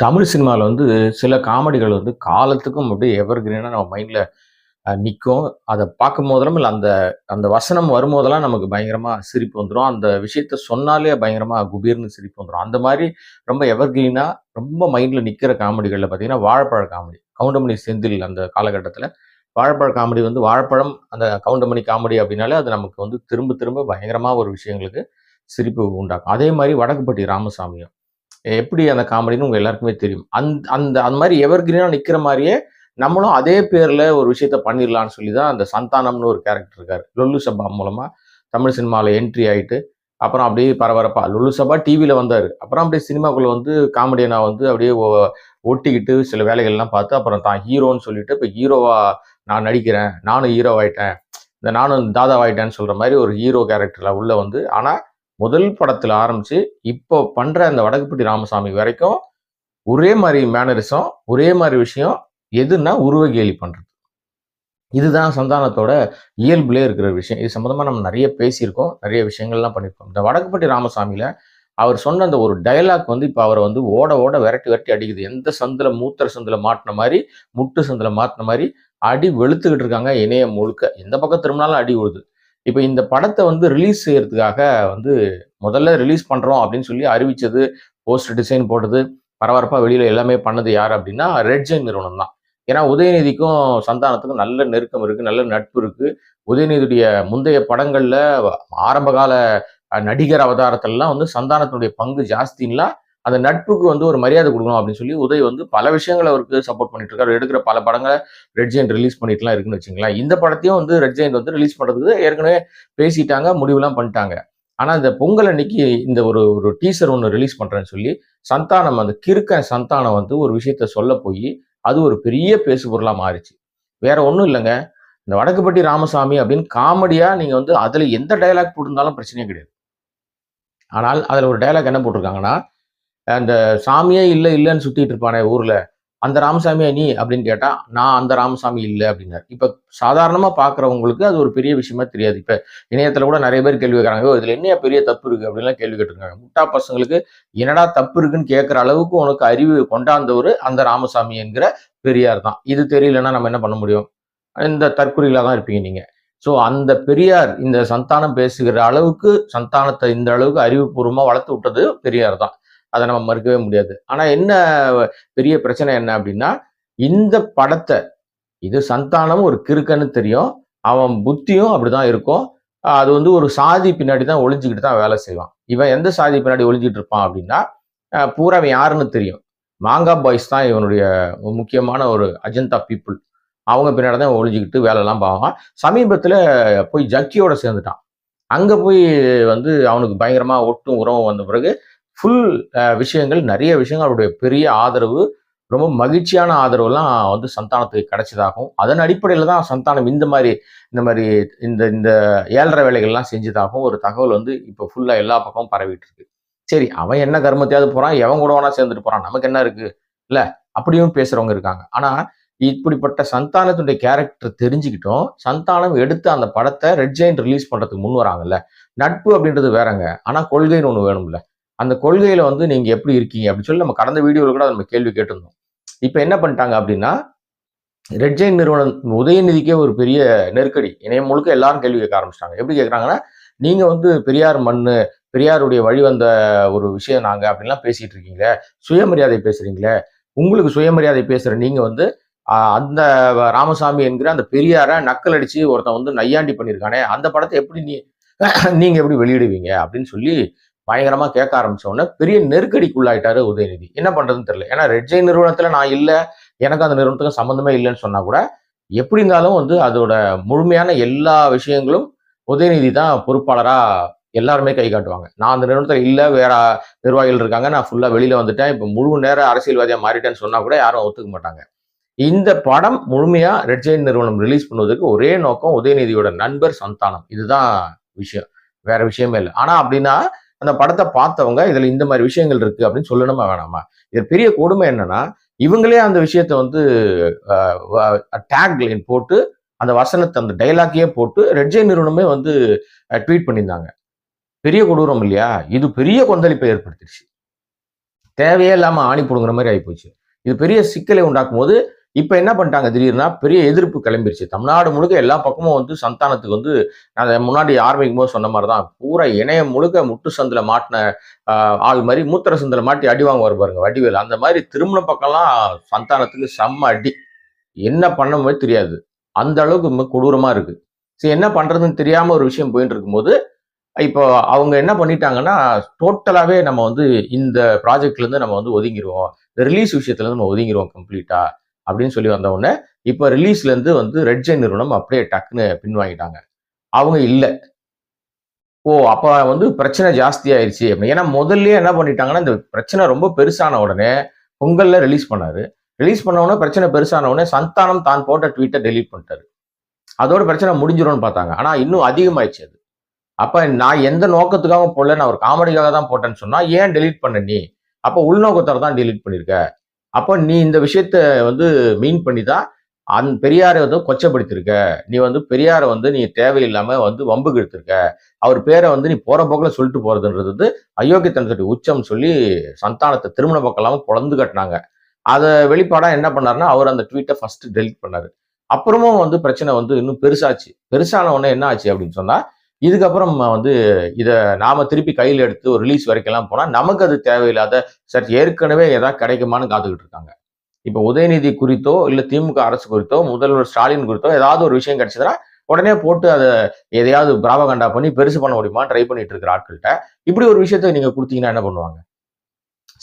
தமிழ் சினிமாவில் வந்து சில காமெடிகள் வந்து காலத்துக்கும் அப்படியே எவர் கிரீனாக நம்ம மைண்டில் நிற்கும் அதை பார்க்கும் போதெல்லாம் இல்லை அந்த அந்த வசனம் வரும்போதெல்லாம் நமக்கு பயங்கரமாக சிரிப்பு வந்துடும் அந்த விஷயத்த சொன்னாலே பயங்கரமாக குபீர்னு சிரிப்பு வந்துடும் அந்த மாதிரி ரொம்ப எவர் கிரீனாக ரொம்ப மைண்டில் நிற்கிற காமெடிகளில் பார்த்தீங்கன்னா வாழைப்பழ காமெடி. கவுண்டமணி செந்தில் அந்த காலகட்டத்தில் வாழைப்பழ காமெடி வந்து வாழைப்பழம் அந்த கவுண்டமணி காமெடி அப்படின்னாலே அது நமக்கு வந்து திரும்ப திரும்ப பயங்கரமாக ஒரு விஷயங்களுக்கு சிரிப்பு உண்டாக்கும். அதே மாதிரி வடக்குப்பட்டி ராமசாமியும். எப்படி அந்த காமெடின்னு உங்க எல்லாருக்குமே தெரியும். அந்த அந்த அந்த மாதிரி எவர்கிரீனாக நிற்கிற மாதிரியே நம்மளும் அதே பேர்ல ஒரு விஷயத்த பண்ணிடலாம்னு சொல்லி தான் அந்த சந்தானம்னு ஒரு கேரக்டர் இருக்காரு. லொல்லு சபா மூலமா தமிழ் சினிமாவில் என்ட்ரி ஆயிட்டு அப்புறம் அப்படியே பரபரப்பா லுல்லு சபா டிவியில் வந்தார். அப்புறம் அப்படியே சினிமாக்குள்ள வந்து காமெடியனாக வந்து அப்படியே ஒட்டிக்கிட்டு சில வேலைகள்லாம் பார்த்து அப்புறம் தான் ஹீரோன்னு சொல்லிட்டு இப்போ ஹீரோவா நான் நடிக்கிறேன் நானும் ஹீரோ ஆயிட்டேன் இந்த நானும் தாதா ஆயிட்டேன்னு சொல்ற மாதிரி ஒரு ஹீரோ கேரக்டர்ல உள்ள வந்து ஆனால் முதல் படத்தில் ஆரம்பித்து இப்போ பண்ணுற அந்த வடக்குப்பட்டி ராமசாமி வரைக்கும் ஒரே மாதிரி மேனரிசம் ஒரே மாதிரி விஷயம் எதுன்னா உருவ கேலி பண்ணுறது இதுதான் சந்தானத்தோட இயல்புலேயே இருக்கிற விஷயம். இது சம்மந்தமாக நம்ம நிறைய பேசியிருக்கோம் நிறைய விஷயங்கள்லாம் பண்ணியிருக்கோம். இந்த வடக்குப்பட்டி ராமசாமியில் அவர் சொன்ன அந்த ஒரு டயலாக் வந்து இப்போ அவரை வந்து ஓட ஓட விரட்டி விரட்டி அடிக்குது. எந்த சந்தில் மூத்தர சந்தில் மாட்டின மாதிரி முட்டு சந்தில் மாட்டின மாதிரி அடி வெளுத்துக்கிட்டு இருக்காங்க இணையம் முழுக்க. எந்த பக்கம் திரும்பினாலும் அடி விழுது. இப்போ இந்த படத்தை வந்து ரிலீஸ் செய்யறதுக்காக வந்து முதல்ல ரிலீஸ் பண்ணுறோம் அப்படின்னு சொல்லி அறிவிச்சது போஸ்டர் டிசைன் போட்டது பரபரப்பாக வெளியில் எல்லாமே பண்ணது யார் அப்படின்னா ரெட் ஜெயின் நிறுவனம் தான். ஏன்னா உதயநிதிக்கும் சந்தானத்துக்கும் நல்ல நெருக்கம் இருக்குது நல்ல நட்பு இருக்குது உதயநிதியுடைய முந்தைய படங்களில் ஆரம்பகால நடிகர் அவதாரத்திலலாம் வந்து சந்தானத்தினுடைய பங்கு ஜாஸ்தின்லாம் அந்த நட்புக்கு வந்து ஒரு மரியாதை கொடுக்கணும் அப்படின்னு சொல்லி உதய் வந்து பல விஷயங்களை அவருக்கு சப்போர்ட் பண்ணிட்டு இருக்காரு. எடுக்கிற பல படங்களை ரெட் ஜெயின் ரிலீஸ் பண்ணிட்டுலாம் இருக்குன்னு வச்சுங்களேன் இந்த படத்தையும் வந்து ரெட் ஜெயின் வந்து ரிலீஸ் பண்ணுறதுக்கு ஏற்கனவே பேசிட்டாங்க முடிவுலாம் பண்ணிட்டாங்க. ஆனால் இந்த பொங்கல் அன்னைக்கு இந்த ஒரு ஒரு டீசர் ஒன்று ரிலீஸ் பண்ணுறேன்னு சொல்லி சந்தானம் அந்த கிறுக்கன் சந்தானம் வந்து ஒரு விஷயத்த சொல்ல போய் அது ஒரு பெரிய பேசு பொருளாக மாறிச்சு. வேற ஒன்றும் இல்லைங்க. இந்த வடக்குப்பட்டி ராமசாமி அப்படின்னு காமெடியாக நீங்கள் வந்து அதில் எந்த டயலாக் போட்டிருந்தாலும் பிரச்சனையே கிடையாது. ஆனால் அதில் ஒரு டயலாக் என்ன போட்டிருக்காங்கன்னா அந்த சாமியே இல்லை இல்லைன்னு சுத்திட்டு இருப்பானே ஊர்ல அந்த ராமசாமியா நீ? அப்படின்னு கேட்டா நான் அந்த ராமசாமி இல்லை அப்படின்னாரு. இப்ப சாதாரணமா பாக்குறவங்களுக்கு அது ஒரு பெரிய விஷயமா தெரியாது. இப்ப இணையத்துல கூட நிறைய பேர் கேள்வி கேட்கறாங்க இதில் இதுல என்ன பெரிய தப்பு இருக்கு? அப்படின்லாம் கேள்வி கேட்டுருக்காங்க. முட்டா பசங்களுக்கு என்னடா தப்பு இருக்குன்னு கேட்கிற அளவுக்கு உனக்கு அறிவு கொண்டாந்தவர் அந்த ராமசாமி என்கிற பெரியார் தான். இது தெரியலன்னா நம்ம என்ன பண்ண முடியும்? இந்த தற்குறிகளா தான் இருப்பீங்க நீங்க. ஸோ அந்த பெரியார் இந்த சந்தானம் பேசுகிற அளவுக்கு சந்தானத்தை இந்த அளவுக்கு அறிவுபூர்வமாக வளர்த்து விட்டது பெரியார் தான். அதை நம்ம மறுக்கவே முடியாது. ஆனால் என்ன பெரிய பிரச்சனை என்ன அப்படின்னா இந்த படத்தை இது சந்தானமும் ஒரு கிறுக்கன்னு தெரியும். அவன் புத்தியும் அப்படிதான் இருக்கும். அது வந்து ஒரு சாதி பின்னாடி தான் ஒளிஞ்சுக்கிட்டு தான் வேலை செய்வான். இவன் எந்த சாதி பின்னாடி ஒளிஞ்சிட்டு இருப்பான் அப்படின்னா பூரா யாருன்னு தெரியும். மாங்கா பாய்ஸ் தான் இவனுடைய முக்கியமான ஒரு அஜந்தா பீப்புள். அவங்க பின்னாடி தான் ஒழிஞ்சிக்கிட்டு வேலைலாம் பார்ப்பான். சமீபத்தில் போய் ஜக்கியோட சேர்ந்துட்டான். அங்கே போய் வந்து அவனுக்கு பயங்கரமாக ஒட்டும் உறவும் வந்த பிறகு ஃபுல் விஷயங்கள் நிறைய விஷயங்கள் அவருடைய பெரிய ஆதரவு ரொம்ப மகிழ்ச்சியான ஆதரவுலாம் வந்து சந்தானத்துக்கு கிடைச்சதாகவும் அதன் அடிப்படையில் தான் சந்தானம் இந்த மாதிரி இந்த மாதிரி இந்த இந்த ஏழரை வேலைகள்லாம் செஞ்சதாகவும் ஒரு தகவல் வந்து இப்போ ஃபுல்லாக எல்லா பக்கமும் பரவிட்டு இருக்கு சரி அவன் என்ன கர்மத்தையாவது போகிறான் எவன் கூட வேணா சேர்ந்துட்டு போகிறான் நமக்கு என்ன இருக்கு? இல்லை அப்படியும் பேசுகிறவங்க இருக்காங்க. ஆனால் இப்படிப்பட்ட சந்தானத்துடைய கேரக்டர் தெரிஞ்சுக்கிட்டோம் சந்தானம் எடுத்து அந்த படத்தை ரெட் ஜெயின் ரிலீஸ் பண்ணுறதுக்கு முன் வராங்கல்ல. நட்பு அப்படின்றது வேறங்க. ஆனால் கொள்கைன்னு ஒன்று வேணும்ல. அந்த கொள்கையில வந்து நீங்க எப்படி இருக்கீங்க அப்படின்னு சொல்லி நம்ம கடந்த வீடியோவில் கூட நம்ம கேள்வி கேட்டிருந்தோம். இப்போ என்ன பண்ணிட்டாங்க அப்படின்னா ரெட் ஜெயின் நிறுவனம் உதயநிதிக்கே ஒரு பெரிய நெருக்கடி இணையம் முழுக்க எல்லாரும் கேள்வி கேட்க ஆரம்பிச்சிட்டாங்க. எப்படி கேட்குறாங்கன்னா நீங்க வந்து பெரியார் மண்ணு பெரியாருடைய வழி வந்த ஒரு விஷயம் நாங்க அப்படின்லாம் பேசிட்டு இருக்கீங்களே சுயமரியாதை பேசுறீங்களே உங்களுக்கு சுயமரியாதை பேசுற நீங்க வந்து அந்த ராமசாமி என்கிற அந்த பெரியாரை நக்கல் அடிச்சு ஒருத்தன் வந்து நையாண்டி பண்ணியிருக்கானே அந்த படத்தை எப்படி நீ நீங்க எப்படி வெளியிடுவீங்க அப்படின்னு சொல்லி பயங்கரமா கேட்க ஆரம்பிச்ச பெரிய நெருக்கடிக்குள்ளாயிட்டாரு உதயநிதி. என்ன பண்றதுன்னு தெரியல. ஏன்னா ரெட்ஜை நிறுவனத்தில் நிறுவனத்துல நான் இல்ல. எனக்கு அந்த நிறுவனத்துக்கும் சம்மந்தமே இல்லைன்னு சொன்னா கூட எப்படி இருந்தாலும் வந்து அதோட முழுமையான எல்லா விஷயங்களும் உதயநிதி தான் பொறுப்பாளரா எல்லாருமே கை காட்டுவாங்க. நான் அந்த நிறுவனத்துல இல்ல வேற நிர்வாகிகள் இருக்காங்க. நான் ஃபுல்லா வெளியில வந்துட்டேன். இப்ப முழு நேர அரசியல்வாதியா மாறிட்டேன்னு சொன்னா கூட யாரும் ஒத்துக்க மாட்டாங்க. இந்த படம் முழுமையா ரெட் ஜெயின் நிறுவனம் ரிலீஸ் பண்ணுவதற்கு ஒரே நோக்கம் உதயநிதியோட நண்பர் சந்தானம். இதுதான் விஷயம். வேற விஷயமே இல்லை. ஆனா அப்படின்னா அந்த படத்தை பார்த்தவங்க இதுல இந்த மாதிரி விஷயங்கள் இருக்கு அப்படின்னு சொல்லணுமா வேணாமா? இது பெரிய கொடுமை என்னன்னா இவங்களே அந்த விஷயத்த வந்து டேக்லைன் போட்டு அந்த வசனத்தை அந்த டைலாக்கையே போட்டு ரெட்ஜை நிறுவனமே வந்து ட்வீட் பண்ணியிருந்தாங்க. பெரிய கொடூரம் இல்லையா? இது பெரிய கொந்தளிப்பை ஏற்படுத்திடுச்சு. தேவையே இல்லாமல் ஆணி போடுங்கிற மாதிரி ஆகிப்போச்சு இது பெரிய சிக்கலை உண்டாக்கும் போது இப்போ என்ன பண்ணிட்டாங்க திடீர்னா பெரிய எதிர்ப்பு கிளம்பிருச்சு. தமிழ்நாடு முழுக்க எல்லா பக்கமும் வந்து சந்தானத்துக்கு வந்து நான் அதை முன்னாடி ஆரம்பிக்கும் போது சொன்ன மாதிரி தான் பூரா இணையம் முழுக்க முட்டு சந்தில் மாட்டின ஆள் மாதிரி மூத்திர சந்தில் மாட்டி அடி வாங்குவார் பாருங்க வடிவேல். அந்த மாதிரி திருமண பக்கம்லாம் சந்தானத்துக்கு செம்ம அடி. என்ன பண்ணவே தெரியாது. அந்த அளவுக்கு கொடூரமாக இருக்குது சரி என்ன பண்ணுறதுன்னு தெரியாமல் ஒரு விஷயம் போயிட்டு இருக்கும்போது இப்போ அவங்க என்ன பண்ணிட்டாங்கன்னா டோட்டலாகவே நம்ம வந்து இந்த ப்ராஜெக்ட்லேருந்து நம்ம வந்து ஒதுங்கிடுவோம் ரிலீஸ் விஷயத்துலேருந்து நம்ம ஒதுங்கிடுவோம் கம்ப்ளீட்டாக அப்படின்னு சொல்லி வந்த உடனே இப்போ ரிலீஸ்ல இருந்து வந்து ரெட் ஜெயின் நிறுவனம் அப்படியே டக்குன்னு பின்வாங்கிட்டாங்க. அவங்க இல்லை. ஓ அப்போ வந்து பிரச்சனை ஜாஸ்தி ஆயிடுச்சு அப்படின்னு. ஏன்னா முதல்லயே என்ன பண்ணிட்டாங்கன்னா இந்த பிரச்சனை ரொம்ப பெருசான உடனே பொங்கல்ல ரிலீஸ் பண்ணாரு. ரிலீஸ் பண்ண உடனே பிரச்சனை பெருசான உடனே சந்தானம் தான் போட்ட ட்வீட்டை டெலீட் பண்ணிட்டாரு. அதோட பிரச்சனை முடிஞ்சிடும்னு பார்த்தாங்க. ஆனால் இன்னும் அதிகமாயிடுச்சு அது. அப்போ நான் எந்த நோக்கத்துக்காக போடல நான் ஒரு காமெடிக்காக தான் போட்டேன்னு சொன்னால் ஏன் டெலீட் பண்ண நீ? அப்போ உள்நோக்கத்தோட தான் டெலீட் பண்ணியிருக்க அப்போ நீ இந்த விஷயத்த வந்து மீன் பண்ணி தான் அந் பெரியாரை வந்து கொச்சப்படுத்திருக்க. நீ வந்து பெரியாரை வந்து நீ தேவையில்லாமல் வந்து வம்புக்கு கெடுத்திருக்க அவர் பேரை வந்து நீ போகிற போக்கில் சொல்லிட்டு போகிறதுன்றது வந்து அயோக்கியத்தனத்துடைய உச்சம் சொல்லி சந்தானத்தை திருமண பக்கம் இல்லாம பொழந்து கட்டினாங்க. அதை வெளிப்பாடாக என்ன பண்ணாருன்னா அவர் அந்த ட்வீட்டை ஃபஸ்ட்டு டெலிட் பண்ணாரு. அப்புறமும் வந்து பிரச்சனை வந்து இன்னும் பெருசாச்சு. பெருசான உடனே என்ன ஆச்சு அப்படின்னு சொன்னால் இதுக்கப்புறம் வந்து இதை நாம திருப்பி கையில் எடுத்து ஒரு ரிலீஸ் வரைக்கெல்லாம் போனால் நமக்கு அது தேவையில்லாத சரி ஏற்கனவே எதா கிடைக்குமான்னு காத்துக்கிட்டு இருக்காங்க. இப்போ உதயநிதி குறித்தோ இல்லை திமுக அரசு குறித்தோ முதல்வர் ஸ்டாலின் குறித்தோ ஏதாவது ஒரு விஷயம் கிடைச்சதுன்னா உடனே போட்டு அதை எதையாவது பிராபகண்டா பண்ணி பெருசு பண்ண முடியுமா ட்ரை பண்ணிட்டு இருக்கிற ஆட்கள்கிட்ட இப்படி ஒரு விஷயத்த நீங்க கொடுத்தீங்கன்னா என்ன பண்ணுவாங்க?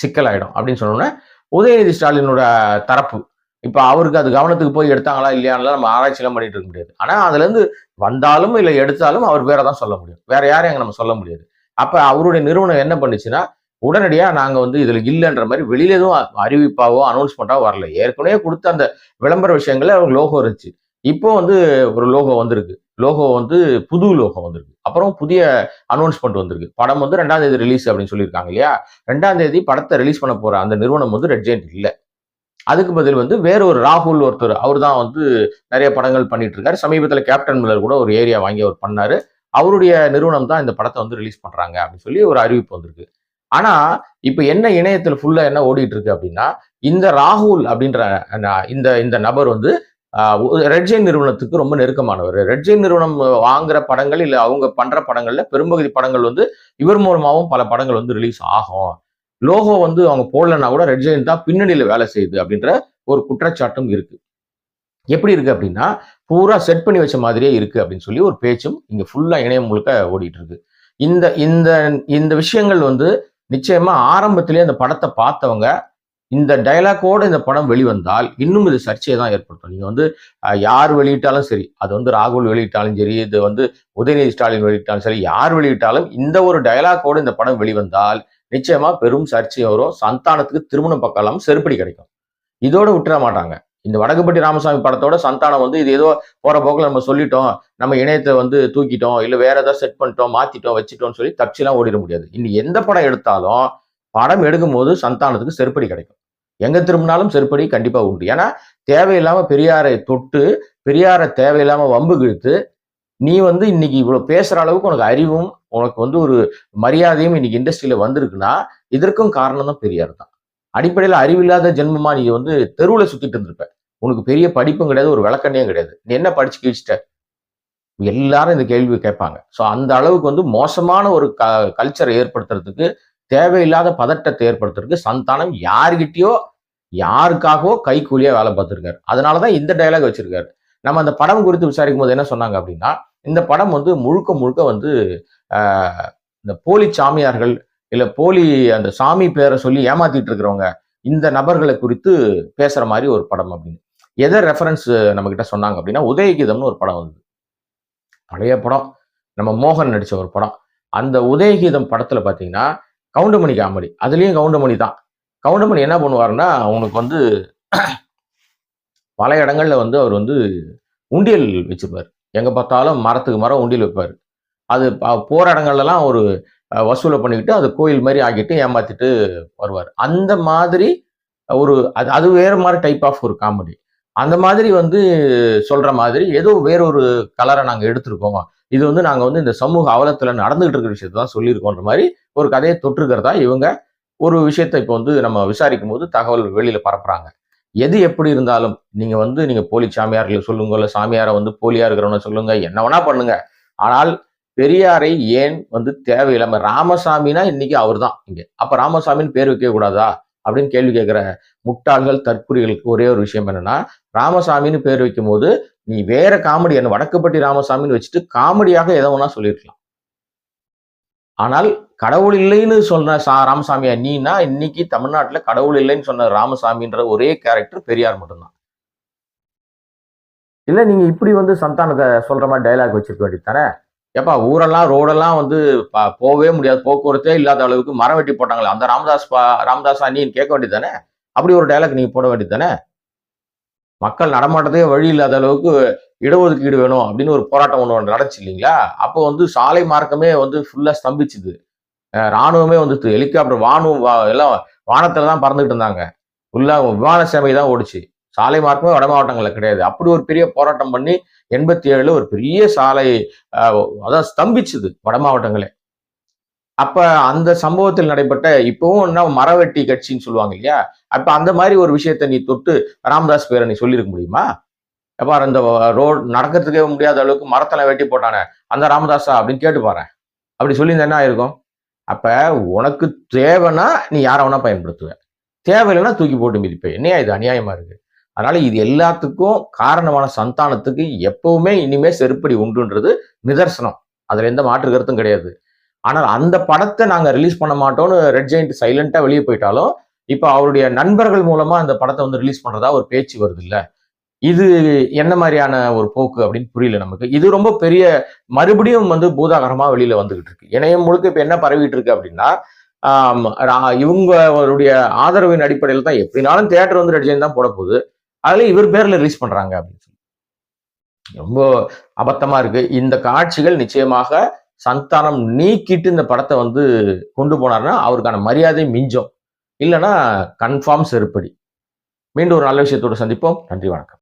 சிக்கலாயிடும் அப்படின்னு சொன்னோன்னே உதயநிதி ஸ்டாலினோட தரப்பு இப்போ அவருக்கு அது கவனத்துக்கு போய் எடுத்தாங்களா இல்லையான்லாம் நம்ம ஆராய்ச்சியெல்லாம் பண்ணிட்டு இருக்க முடியாது. ஆனால் அதுலேருந்து வந்தாலும் இல்லை எடுத்தாலும் அவர் பேரை தான் சொல்ல முடியும். வேற யாரையும் அங்கே நம்ம சொல்ல முடியாது. அப்போ அவருடைய நிறுவனம் என்ன பண்ணுச்சுன்னா உடனடியாக நாங்கள் வந்து இதில் இல்லைன்ற மாதிரி வெளியில எதுவும் அறிவிப்பாவோ அனௌன்ஸ்மெண்ட்டாவோ வரல. ஏற்கனவே கொடுத்த அந்த விளம்பர விஷயங்கள்ல அவங்க லோகோ இருந்துச்சு. இப்போ வந்து ஒரு லோகோ வந்திருக்கு. லோகோ வந்து புது லோகோ வந்திருக்கு. அப்புறம் புதிய அனௌன்ஸ்மெண்ட் வந்திருக்கு. படம் வந்து ரெண்டாம் தேதி ரிலீஸ் அப்படின்னு சொல்லியிருக்காங்க இல்லையா? ரெண்டாம் தேதி படத்தை ரிலீஸ் பண்ண போற அந்த நிறுவனம் வந்து ரெட் இல்லை. அதுக்கு பதில் வந்து வேற ஒரு ராகுல் ஒருத்தர் அவர் தான் வந்து நிறைய படங்கள் பண்ணிட்டு இருக்காரு சமீபத்தில் கேப்டன் மில்லர் கூட ஒரு ஏரியா வாங்கி அவர் பண்ணாரு. அவருடைய நிறுவனம் தான் இந்த படத்தை வந்து ரிலீஸ் பண்றாங்க அப்படின்னு சொல்லி ஒரு அறிவிப்பு வந்திருக்கு. ஆனா இப்ப என்ன இணையத்தில் ஃபுல்லா என்ன ஓடிட்டு இருக்கு அப்படின்னா இந்த ராகுல் அப்படின்ற இந்த இந்த நபர் வந்து ரெட்ஜை நிறுவனத்துக்கு ரொம்ப நெருக்கமானவர். ரெட்ஜை நிறுவனம் வாங்குற படங்கள் இல்லை அவங்க பண்ற படங்கள்ல பெரும்பகுதி படங்கள் வந்து இவர் மூலமாகவும் பல படங்கள் வந்து ரிலீஸ் ஆகும். லோகோ வந்து அவங்க போடலன்னா கூட ரெட் ஜெயின் தான் பின்னணியில் வேலை செய்யுது அப்படின்ற ஒரு குற்றச்சாட்டும் இருக்கு. எப்படி இருக்கு அப்படின்னா பூரா செட் பண்ணி வச்ச மாதிரியே இருக்கு அப்படின்னு சொல்லி ஒரு பேச்சும் இங்க ஃபுல்லா இணையம் முழுக்க ஓடிட்டு இருக்கு. இந்த இந்த இந்த விஷயங்கள் வந்து நிச்சயமா ஆரம்பத்திலேயே அந்த படத்தை பார்த்தவங்க இந்த டைலாக்கோடு இந்த படம் வெளிவந்தால் இன்னும் இது சர்ச்சையை தான் ஏற்படுத்தும். நீங்கள் வந்து யார் வெளியிட்டாலும் சரி அது வந்து ராகுல் வெளியிட்டாலும் சரி இது வந்து உதயநிதி ஸ்டாலின் வெளியிட்டாலும் சரி யார் வெளியிட்டாலும் இந்த ஒரு டைலாக்கோடு இந்த படம் வெளிவந்தால் நிச்சயமா பெரும் சர்ச்சையும் வரும். சந்தானத்துக்கு திருமணம் பக்கம் செருப்படி கிடைக்கும். இதோட விட்டுற மாட்டாங்க. இந்த வடகுப்பட்டி ராமசாமி படத்தோட சந்தானம் வந்து இது ஏதோ போற போக்குல நம்ம சொல்லிட்டோம். நம்ம இணையத்தை வந்து தூக்கிட்டோம். இல்ல வேற ஏதாவது செட் பண்ணிட்டோம் மாத்திட்டோம் வச்சுட்டோம்னு சொல்லி தப்பிச்சுலாம் ஓடிட முடியாது. இனி எந்த படம் எடுத்தாலும் படம் எடுக்கும் போது சந்தானத்துக்கு செருப்படி கிடைக்கும். எங்க திரும்பினாலும் செருப்படி கண்டிப்பா உண்டு. ஏன்னா தேவையில்லாம பெரியாரை தொட்டு பெரியாரை தேவையில்லாம வம்பு கிழித்து நீ வந்து இன்னைக்கு இவ்வளவு பேசுற அளவுக்கு உனக்கு அறிவும் உனக்கு வந்து ஒரு மரியாதையும் இன்னைக்கு இண்டஸ்ட்ரியில வந்திருக்குன்னா இதற்கும் காரணம் தான் பெரியார் தான். அடிப்படையில் அறிவில்லாத ஜென்மமா நீ வந்து தெருவுல சுத்திட்டு இருந்திருப்ப. உனக்கு பெரிய படிப்பும் கிடையாது ஒரு விளக்கண்ணையும் கிடையாது. நீ என்ன படிச்சு கிழிச்சிட்ட எல்லாரும் இந்த கேள்வி கேட்பாங்க. ஸோ அந்த அளவுக்கு வந்து மோசமான ஒரு க கல்ச்சரை ஏற்படுத்துறதுக்கு தேவையில்லாத பதட்டத்தை ஏற்படுத்துறதுக்கு சந்தானம் யாருகிட்டயோ யாருக்காகவோ கைக்கூலியா வேலை பார்த்துருக்காரு. அதனாலதான் இந்த டயலாக் வச்சிருக்காரு. நம்ம அந்த படம் குறித்து விசாரிக்கும் போது என்ன சொன்னாங்க அப்படின்னா இந்த படம் வந்து முழுக்க முழுக்க வந்து ஆஹ், இந்த போலி சாமியார்கள் இல்லை போலி அந்த சாமி பேரை சொல்லி ஏமாத்திட்டு இருக்கிறவங்க இந்த நபர்களை குறித்து பேசுற மாதிரி ஒரு படம் அப்படின்னு. எதை ரெஃபரன்ஸ் நம்ம கிட்ட சொன்னாங்க அப்படின்னா உதயகீதம்னு ஒரு படம் வந்து பழைய படம். நம்ம மோகன் நடிச்ச ஒரு படம். அந்த உதயகீதம் படத்துல பாத்தீங்கன்னா கவுண்டமணி காமெடி. அதுலயும் கவுண்டமணி தான். கவுண்டமணி என்ன பண்ணுவாருன்னா அவனுக்கு வந்து பல இடங்களில் வந்து அவர் வந்து உண்டியல் வச்சிருப்பார். எங்கே பார்த்தாலும் மரத்துக்கு மரம் உண்டியல் வைப்பார். அது போகிற இடங்கள்லாம் ஒரு வசூலை பண்ணிக்கிட்டு அது கோயில் மாதிரி ஆக்கிட்டு ஏமாத்திட்டு வருவார். அந்த மாதிரி ஒரு அது அது வேறு மாதிரி டைப் ஆஃப் ஒரு காமெடி அந்த மாதிரி வந்து சொல்கிற மாதிரி ஏதோ வேறொரு கலரை நாங்கள் எடுத்திருக்கோம். இது வந்து நாங்கள் வந்து இந்த சமூக அவலத்தில் நடந்துகிட்டு இருக்கிற விஷயத்தை தான் சொல்லியிருக்கோன்ற மாதிரி ஒரு கதையை தொற்றுக்கிறதா இவங்க ஒரு விஷயத்தை இப்போ வந்து நம்ம விசாரிக்கும் போது தகவல் வெளியில் பரப்புகிறாங்க எது எப்படி இருந்தாலும் நீங்கள் வந்து நீங்கள் போலி சாமியார்களை சொல்லுங்க இல்லை சாமியாரை வந்து போலியா இருக்கிறவன சொல்லுங்க என்ன வேணா பண்ணுங்க. ஆனால் பெரியாரை ஏன் வந்து தேவையில்லாம ராமசாமினா இன்னைக்கு அவர்தான் இங்கே. அப்போ ராமசாமின்னு பேர் வைக்க கூடாதா? அப்படின்னு கேள்வி கேட்குற முட்டாள்கள் தற்குறிகளுக்கு ஒரே ஒரு விஷயம் என்னன்னா ராமசாமின்னு பேர் வைக்கும் போது நீ வேற காமெடி என்ன வடக்குப்பட்டி ராமசாமின்னு வச்சுட்டு காமெடியாக எதை வேணா சொல்லியிருக்கலாம். ஆனால் கடவுள் இல்லைன்னு சொன்ன சா ராமசாமியா நீனா இன்னைக்கு தமிழ்நாட்டுல கடவுள் இல்லைன்னு சொன்ன ராமசாமின்ற ஒரே கேரக்டர் பெரியார் மட்டும்தான். இல்லை நீங்க இப்படி வந்து சந்தானத்தை சொல்ற மாதிரி டைலாக் வச்சிருக்க வேண்டியது தானே? ஏப்பா ஊரெல்லாம் ரோடெல்லாம் வந்து போகவே முடியாது. போக்குவரத்தே இல்லாத அளவுக்கு மரம் வெட்டி போட்டாங்களே. அந்த ராமதாஸ் பா- ராமதாஸ் அண்ணின்னு கேட்க வேண்டியது தானே? அப்படி ஒரு டைலாக் நீங்கள் போட வேண்டியது தானே? மக்கள் நடமாட்டதே வழி இல்லாத அளவுக்கு இடஒதுக்கீடு வேணும் அப்படின்னு ஒரு போராட்டம் ஒன்று நடந்துச்சு இல்லைங்களா? அப்போ வந்து சாலை மார்க்கமே வந்து ஃபுல்லாக ஸ்தம்பிச்சுது. ராணுவமே வந்து ஹெலிகாப்டர் வானும் வா- எல்லாம் வானத்தில் தான் பறந்துகிட்டு இருந்தாங்க. ஃபுல்லாக விமான சேவை தான் ஓடிச்சு. சாலை மார்க்கமே வட மாவட்டங்களில் கிடையாது. அப்படி ஒரு பெரிய போராட்டம் பண்ணி எண்பத்தி ஏழுல ஒரு பெரிய சாலை அதான் ஸ்தம்பிச்சுது வட மாவட்டங்களே. அப்ப அந்த சம்பவத்தில் நடைபெற்ற இப்பவும் என்ன மரவெட்டி கட்சின்னு சொல்லுவாங்க இல்லையா? அப்ப அந்த மாதிரி ஒரு விஷயத்தை நீ தொட்டு ராமதாஸ் பேரை நீ சொல்லியிருக்க முடியுமா? எப்பா அந்த ரோடு நடக்கிறதுக்கே முடியாத அளவுக்கு மரத்தெல்லாம் வெட்டி போட்டானே. அந்த ராமதாஸா அப்படின்னு கேட்டு பாரு அப்படி சொல்லி என்ன ஆயிருக்கும்? அப்ப உனக்கு தேவைன்னா நீ யாரை வேணா பயன்படுத்துவ. தேவையில்லைன்னா தூக்கி போட்டு மிதிப்ப. என்னையா இது அநியாயமா இருக்கு? அதனால இது எல்லாத்துக்கும் காரணமான சந்தானத்துக்கு எப்பவுமே இனிமே செருப்படி உண்டுன்றது நிதர்சனம். அதுல எந்த மாற்று கருத்தும் கிடையாது. ஆனால் அந்த படத்தை நாங்க ரிலீஸ் பண்ண மாட்டோம்னு ரெட் ஜெயிண்ட் சைலண்டா வெளியே போயிட்டாலும் இப்போ அவருடைய நண்பர்கள் மூலமா அந்த படத்தை வந்து ரிலீஸ் பண்றதா ஒரு பேச்சு வருது இல்லை? இது என்ன மாதிரியான ஒரு போக்கு அப்படின்னு புரியல நமக்கு. இது ரொம்ப பெரிய மறுபடியும் வந்து பூதாகரமா வெளியில வந்துகிட்டு இருக்கு. இணையம் முழுக்க இப்ப என்ன பரவிட்டு இருக்கு அப்படின்னா இவங்களுடைய ஆதரவின் அடிப்படையில் தான் எப்படினாலும் தியேட்டர் வந்து ரெட் தான் போட போகுது. அதுல இவர் பேர்ல ரிலீஸ் பண்றாங்க அப்படின்னு சொல்லி. ரொம்ப அபத்தமா இருக்கு. இந்த காட்சிகள் நிச்சயமாக சந்தானம் நீக்கிட்டு இந்த படத்தை வந்து கொண்டு போனார்னா அவருக்கான மரியாதை மிஞ்சும். இல்லைன்னா கன்ஃபார்ம் செருப்படி. மீண்டும் ஒரு நல்ல விஷயத்தோடு சந்திப்போம். நன்றி வணக்கம்.